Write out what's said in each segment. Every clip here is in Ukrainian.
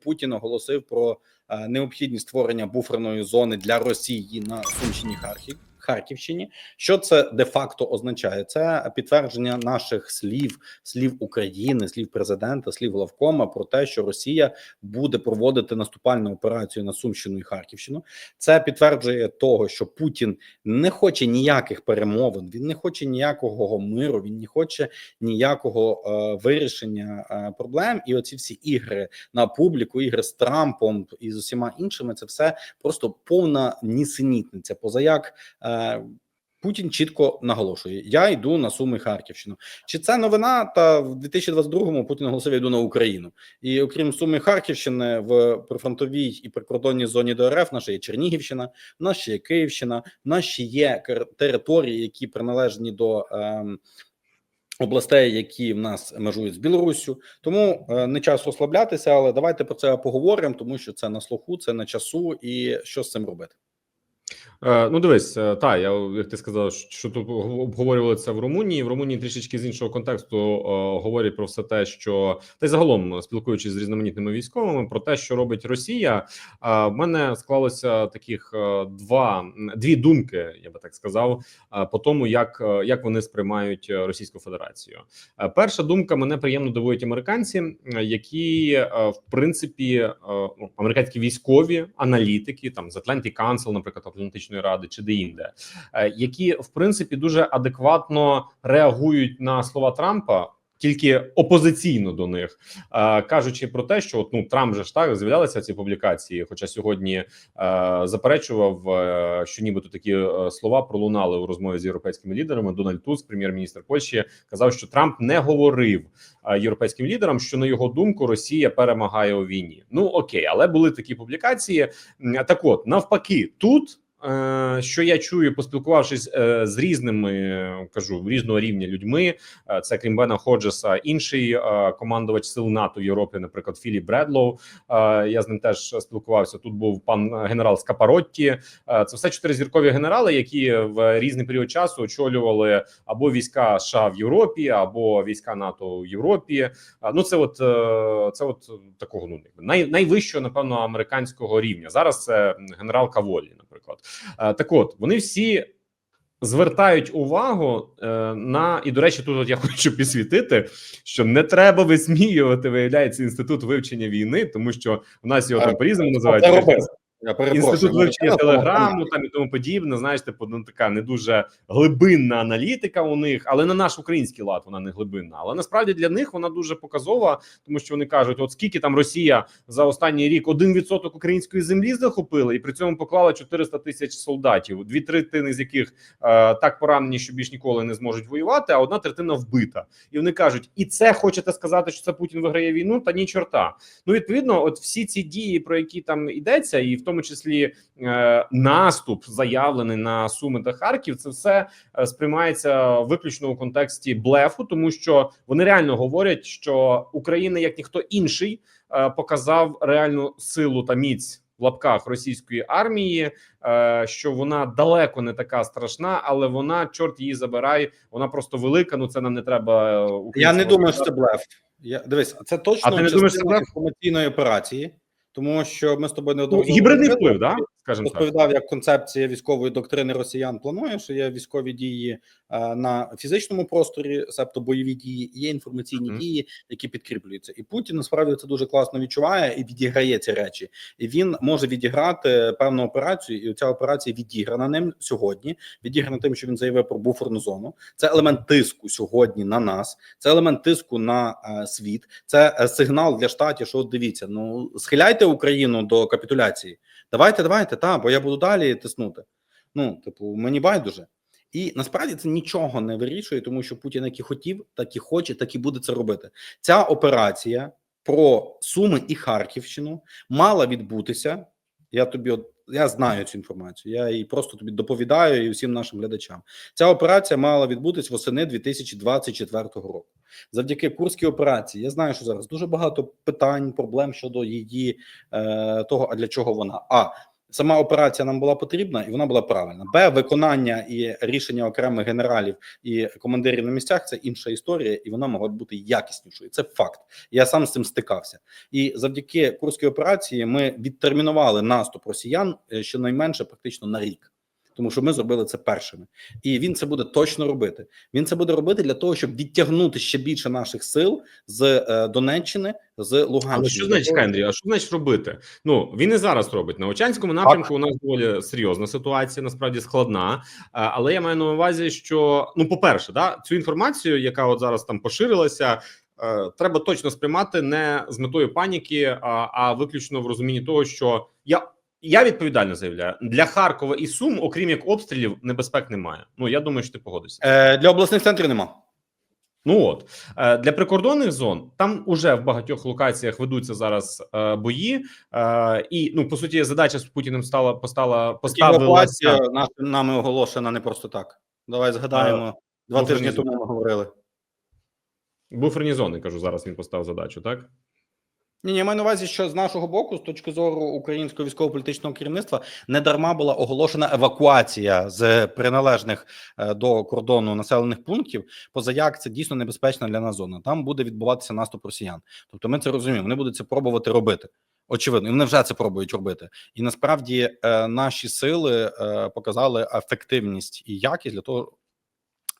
Путін оголосив про е, необхідність створення буферної зони для Росії на Сумщині Харків. Харківщині, що це де-факто означає? Це підтвердження наших слів, слів України, слів президента, слів главкома про те, що Росія буде проводити наступальну операцію на Сумщину і Харківщину. Це підтверджує того, що Путін не хоче ніяких перемовин, він не хоче ніякого миру, він не хоче ніякого е, вирішення е, проблем. І оці всі ігри на публіку, ігри з Трампом і з усіма іншими, це все просто повна нісенітниця. Позаяк е, Путін чітко наголошує: я йду на Суми Харківщину. Чи це новина? Та в 2022-му Путін оголосив, йду на Україну. І окрім Суми Харківщини, в прифронтовій і прикордонній зоні до РФ наша є Чернігівщина, ще є Київщина, ще є території, які приналежні до. ем, Областей, які в нас межують з Білоруссю, тому е, не час розслаблятися, але давайте про це поговоримо, тому що це на слуху, це на часу, і що з цим робити. Е, Ну, дивись, е, та я як ти сказав, що тут обговорювали це в Румунії. В Румунії трішечки з іншого контексту е, говорять про все те, що та й загалом спілкуючись з різноманітними військовими, про те, що робить Росія. А в мене склалося таких два дві думки, я би так сказав, по тому, як, як вони сприймають Російську Федерацію. Перша думка мене приємно дивують американці, які в принципі ну, американські військові аналітики, там з Atlantic Council, наприклад, Атлантичної ради чи де-інде, е, які в принципі дуже адекватно реагують на слова Трампа. Тільки опозиційно до них е, кажучи про те, що от, ну Трамп же ж так з'являлися ці публікації. Хоча сьогодні е, заперечував, е, що нібито такі е, слова пролунали у розмові з європейськими лідерами. Дональд Туск, прем'єр-міністр Польщі, казав, що Трамп не говорив європейським лідерам, що на його думку Росія перемагає у війні. Ну окей, але були такі публікації. Так, от навпаки, тут. Е, Що я чую, поспілкувавшись е, з різними, кажу різного рівня людьми, е, це крім Бена Ходжеса, інший командувач сил НАТО в Європі, наприклад, Філіп Бредлоу. Я з ним теж спілкувався. Тут був пан генерал Скапаротті. Це все чотиризіркові генерали, які в різний період часу очолювали або війська США в Європі, або війська НАТО в Європі. Ну це от це от такого ну най, найвищого, напевно, американського рівня. Зараз це генерал Каволі, наприклад. Е, Так, от вони всі. Звертають увагу е, на і до речі, тут от я хочу підсвітити, що не треба висміювати, виявляється інститут вивчення війни, тому що в нас його там по різному називають. Я інститут вивчення Ну, телеграму там і тому подібне. Знаєш, типу, ну така не дуже глибинна аналітика у них, але на наш український лад вона не глибинна. Але насправді для них вона дуже показова, тому що вони кажуть: от скільки там Росія за останній рік 1% української землі захопила, і при цьому поклала 400 тисяч солдатів, дві третини з яких е, так поранені, що більш ніколи не зможуть воювати, а одна третина вбита. І вони кажуть: і це хочете сказати, що це Путін виграє війну? Та ні, чорта. Ну відповідно, от всі ці дії, про які там йдеться, і в тому числі е, наступ заявлений на Суми та Харків, це все е, сприймається виключно у контексті блефу, тому що вони реально говорять, що Україна, як ніхто інший, е, показав реальну силу та міць. В лапках російської армії, що вона далеко не така страшна, але вона чорт її забирає. Вона просто велика. Ну це нам не треба. Я не думаю, що це блеф. Я дивись, це точно А ти не думаєш, це блеф? інформаційної операції, тому що ми з тобою не ну, гібридний вплив, да скажімо так. розповідав, як концепція військової доктрини росіян планує, що є військові дії е, на фізичному просторі, себто бойові дії, і є інформаційні Мгм. дії, які підкріплюються. І Путін насправді це дуже класно відчуває і відіграє ці речі. І він може відіграти певну операцію, і ця операція відіграна ним сьогодні. Відіграна тим, що він заявив про буферну зону. Це елемент тиску сьогодні на нас. Це елемент тиску на е, світ. Це е, сигнал для штатів, що от дивіться, ну схиляйте Україну до капітуляції. Давайте, давайте, та, бо я буду далі тиснути. Ну, типу, мені байдуже. І насправді це нічого не вирішує, тому що Путін як і хотів, так і хоче, так і буде це робити. Ця операція про Суми і Харківщину мала відбутися. Я тобі от я знаю цю інформацію. Я її просто тобі доповідаю і всім нашим глядачам. Ця операція мала відбутись восени 2024 року. Завдяки курській операції. Я знаю, що зараз дуже багато питань, проблем щодо її е, того, а для чого вона. А Сама операція нам була потрібна і вона була правильна. Б, виконання і рішення окремих генералів і командирів на місцях це інша історія, і вона могла б бути якіснішою. Це факт. Я сам з цим стикався. І завдяки курській операції ми відтермінували наступ росіян е, щонайменше практично на рік. Тому що ми зробили це першими, і він це буде точно робити. Він це буде робити для того, щоб відтягнути ще більше наших сил з е, Донеччини, з Луганщини. Але що значить Андрій? А що значить робити? Ну він і зараз робить на Очанському напрямку. У нас доволі серйозна ситуація, насправді складна. Але я маю на увазі, що ну, по-перше, да, цю інформацію, яка от зараз там поширилася. е, Треба точно сприймати не з метою паніки, а, а виключно в розумінні того, що я я відповідально заявляю для Харкова і Сум, окрім як обстрілів, небезпек немає. Ну я думаю, що ти погодишся. Е, для обласних центрів нема. Ну от Е, для прикордонних зон там уже в багатьох локаціях ведуться зараз е, бої, е, і ну по суті задача з Путіним стала постала поставилася нами оголошена не просто так. Давай згадаємо. Два тижні тому ми говорили. буферні зони. Кажу зараз. Він поставив задачу. Так Ні, я маю на увазі, що з нашого боку, з точки зору українського військово-політичного керівництва, не дарма була оголошена евакуація з приналежних е, до кордону населених пунктів. Поза як це дійсно небезпечна для нас зона. Там буде відбуватися наступ росіян. Тобто, ми це розуміємо. Вони будуть це пробувати робити. Очевидно, і вони вже це пробують робити. І насправді е, наші сили е, показали ефективність і якість для того.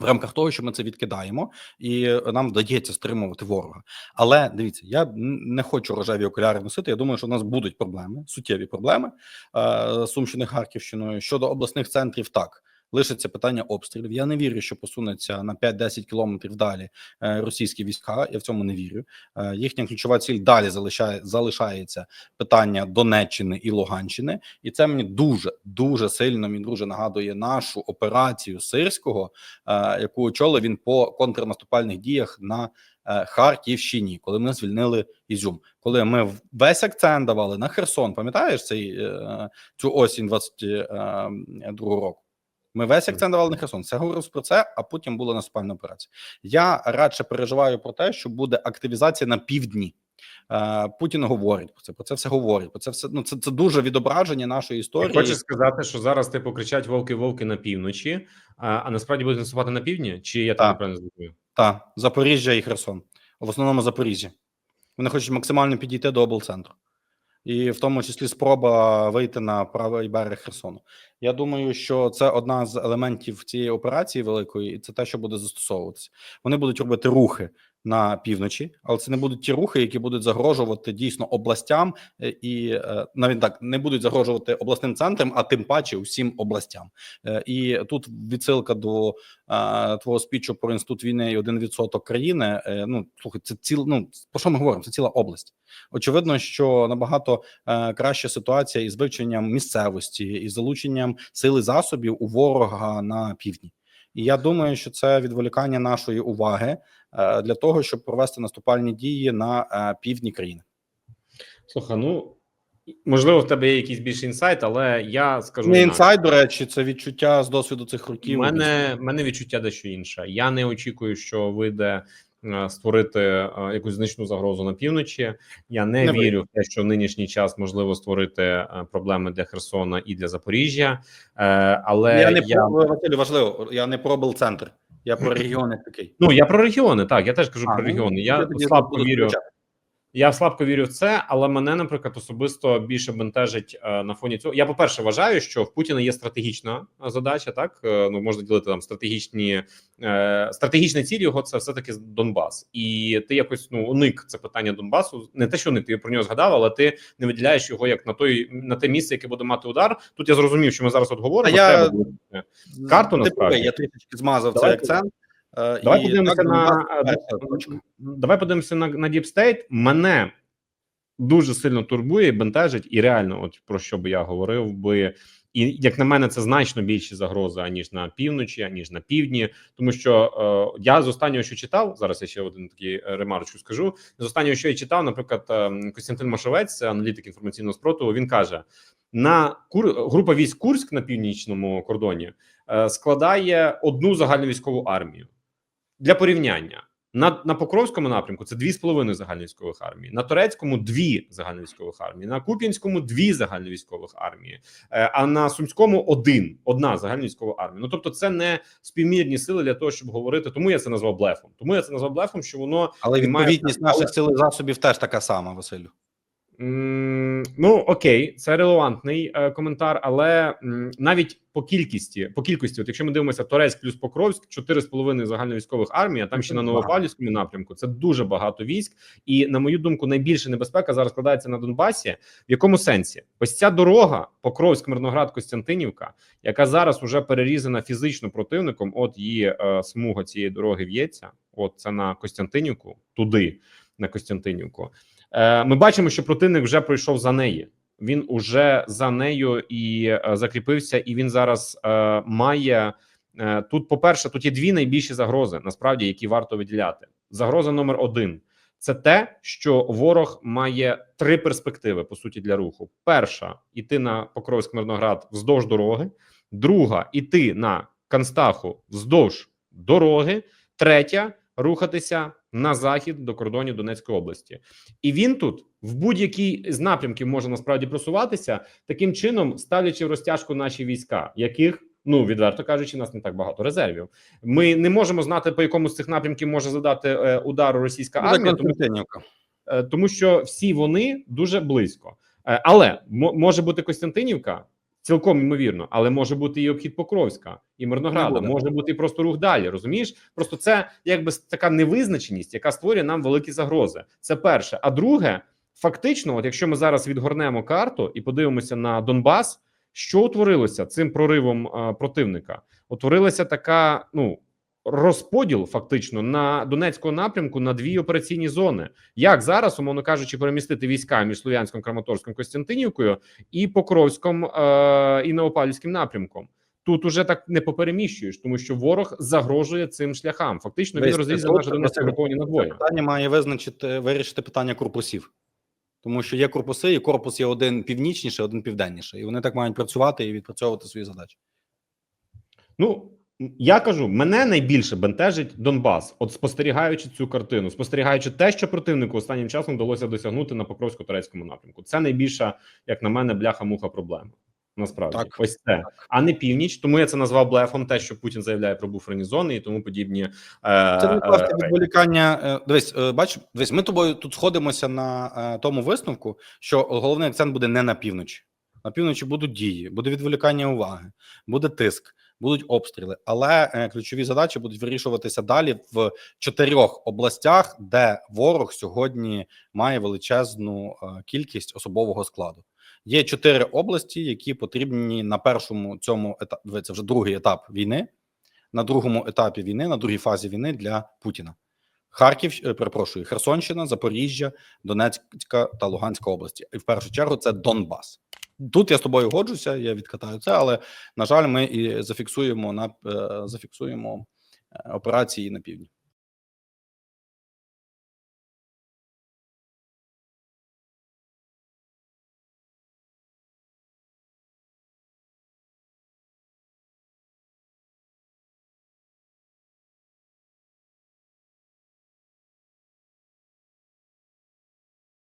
В рамках того, що ми це відкидаємо, і е, нам вдається стримувати ворога. Але дивіться, я не хочу рожеві окуляри носити. Я думаю, що у нас будуть проблеми, суттєві проблеми е, Сумщини Харківщиною. Щодо обласних центрів, так лишиться питання обстрілів. Я не вірю, що посунеться на 5-10 кілометрів далі е, російські війська. Я в цьому не вірю. Е, їхня ключова ціль далі залишає залишається питання Донеччини і Луганщини, і це мені дуже дуже сильно мій друже нагадує нашу операцію сирського, е, яку очолив він по контрнаступальних діях на Харківщині, коли ми звільнили Ізюм, коли ми весь акцент давали на Херсон. Пам'ятаєш цей цю осінь 22 року? Ми весь акцент давали на Херсон. Це говорив про це, а потім була наступальна операція. Я радше переживаю про те, що буде активізація на півдні. Е, Путін говорить про це, про це все говорить. Про це все ну це, це дуже відображення нашої історії. хочеш сказати, що зараз типу кричать вовки вовки на півночі, а, а насправді будуть наступати на півдні? Чи я Так. там неправильно зрозумів? Та Запоріжжя і Херсон, в основному Запоріжжя. Вони хочуть максимально підійти до облцентру, і в тому числі спроба вийти на правий берег Херсону. Я думаю, що це одна з елементів цієї операції великої, і це те, що буде застосовуватися. Вони будуть робити рухи на півночі, але це не будуть ті рухи, які будуть загрожувати дійсно областям, е, і е, навіть так не будуть загрожувати обласним центрам, а тим паче усім областям. Е, І тут відсилка до твого спічу про інститут війни і 1% країни. Е, Ну слухай, це ціл. Ну про що ми говоримо? Це ціла область. Очевидно, що набагато краща ситуація із вивченням місцевості і залученням сили засобів у ворога на півдні. І я думаю, що це відволікання нашої уваги для того, щоб провести наступальні дії на е, півдні країни. Слухай, ну можливо, в тебе є якийсь більший інсайт, але я скажу Не інсайд, до речі, це відчуття з досвіду цих У років. мене, мене відчуття дещо інше. Я не очікую, що вийде е, створити е, якусь значну загрозу на півночі. Я не, Не вірю в те, що в нинішній час можливо створити е, проблеми для Херсона і для Запоріжжя. Е, Але я не я, про Василю, важливо. Я не про центр, я про регіони такий. ну я про регіони. Так я теж кажу А, про ну, регіони. Я слабко вірю. включати. Я слабко вірю в це, але мене, наприклад, особисто більше бентежить е, на фоні цього. Я, по перше, вважаю, що в Путіна є стратегічна е, задача. Так е, ну можна ділити там стратегічні е, стратегічна ціль його це все таки Донбас, і ти якось ну уник це питання Донбасу. Не те, що уник, ти про нього згадав, але ти не виділяєш його як на той на те місце, яке буде мати удар. Тут я зрозумів, що ми зараз от говоримо. А я- Карту Ти насправді. я трішечки змазав Давай цей акцент. Е, Давай подивимося на давай подивимося на, на Deep State. Мене дуже сильно турбує, бентежить, і реально, от про що би я говорив би. І як на мене, це значно більші загрози аніж на півночі, аніж на півдні. Тому що е, я з останнього, що читав, зараз я ще один такий е, ремарочку скажу. З останнього, що я читав, наприклад, е, Костянтин Машовець, аналітик інформаційного спротиву. Він каже: на Кур... група військ Курськ на північному кордоні е, складає одну загальновійськову армію для порівняння. На, на Покровському напрямку це дві з половиною загальновійськових армії, на Турецькому дві загальновійськових армії, на Куп'янському дві загальновійськових армії, е, а на Сумському один, одна загальновійськова армія. Ну тобто, це не співмірні сили для того, щоб говорити. Тому я це назвав блефом. Тому я це назвав блефом, що воно Але Він має відповідність наших сил і засобів теж така сама, Василю. Ну окей, це релевантний е, коментар, але м, навіть по кількості, по кількості, от якщо ми дивимося Торецьк плюс Покровськ, 4,5 загальновійськових армій, а там ще на Новопавлівському напрямку. Це дуже багато військ. І на мою думку, найбільша небезпека зараз складається на Донбасі. В якому сенсі? Ось ця дорога Покровськ, Мирноград, Костянтинівка, яка зараз уже перерізана фізично противником. От її е, смуга цієї дороги в'ється. От це на Костянтинівку, туди на Костянтинівку. Е, Ми бачимо, що противник вже пройшов за неї. Він уже за нею і е, закріпився, і він зараз е, має тут. По перше, тут є дві найбільші загрози, насправді, які варто виділяти. Загроза номер один це те, що ворог має три перспективи по суті для руху: перша іти на Покровськ Мирноград вздовж дороги, друга іти на Канстаху вздовж дороги, третя рухатися на захід до кордонів Донецької області. І він тут в будь-який з напрямків може насправді просуватися таким чином, ставлячи в розтяжку наші війська, яких ну відверто кажучи, нас не так багато резервів. Ми не можемо знати по якому з цих напрямків може задати е, удару російська армія, тому Е, тому що всі вони дуже близько. Е, Але може бути Костянтинівка, цілком ймовірно, але може бути і обхід Покровська, і Мирнограда, може бути і просто рух далі. Розумієш? Просто це якби така невизначеність, яка створює нам великі загрози. Це перше. А друге, фактично, от якщо ми зараз відгорнемо карту і подивимося на Донбас, що утворилося цим проривом а, противника? Утворилася така, ну. Розподіл фактично на Донецькому напрямку на дві операційні зони. Як зараз, умовно кажучи, перемістити війська між Слов'янськом, Краматорськом, Костянтинівкою і Покровськом е- і Новопавлівським напрямком? Тут уже так не попереміщуєш, тому що ворог загрожує цим шляхам. Фактично він розрізав наше Донецьке Василь, угруповання на двоє. питання має визначити вирішити питання корпусів, тому що є корпуси, і корпус є один північніший, один південніший, і вони так мають працювати і відпрацьовувати свої задачі. Ну я кажу, мене найбільше бентежить Донбас, от спостерігаючи цю картину, спостерігаючи те, що противнику останнім часом вдалося досягнути на Покровсько-Турецькому напрямку. Це найбільша, як на мене, бляха-муха проблема. Насправді, Так. ось це, а не північ. Тому я це назвав блефом. Те, що Путін заявляє про буферні зони і тому подібні. Е, Це не просто відволікання. е, Дивись, е, бач, дивись, ми тобою тут сходимося на тому висновку, що головний акцент буде не на півночі. На півночі будуть дії, буде відволікання уваги, буде тиск, будуть обстріли. Але е, ключові задачі будуть вирішуватися далі в чотирьох областях, де ворог сьогодні має величезну е, кількість особового складу. Є чотири області, які потрібні на першому цьому етапі. Це вже другий етап війни. На другому етапі війни, на другій фазі війни для Путіна. Харків, е, перепрошую, Херсонщина, Запоріжжя, Донецька та Луганська області. І в першу чергу це Донбас. Тут я з тобою годжуся, я відкатаю це, але на жаль, ми і зафіксуємо на е, зафіксуємо е, операції на півдні.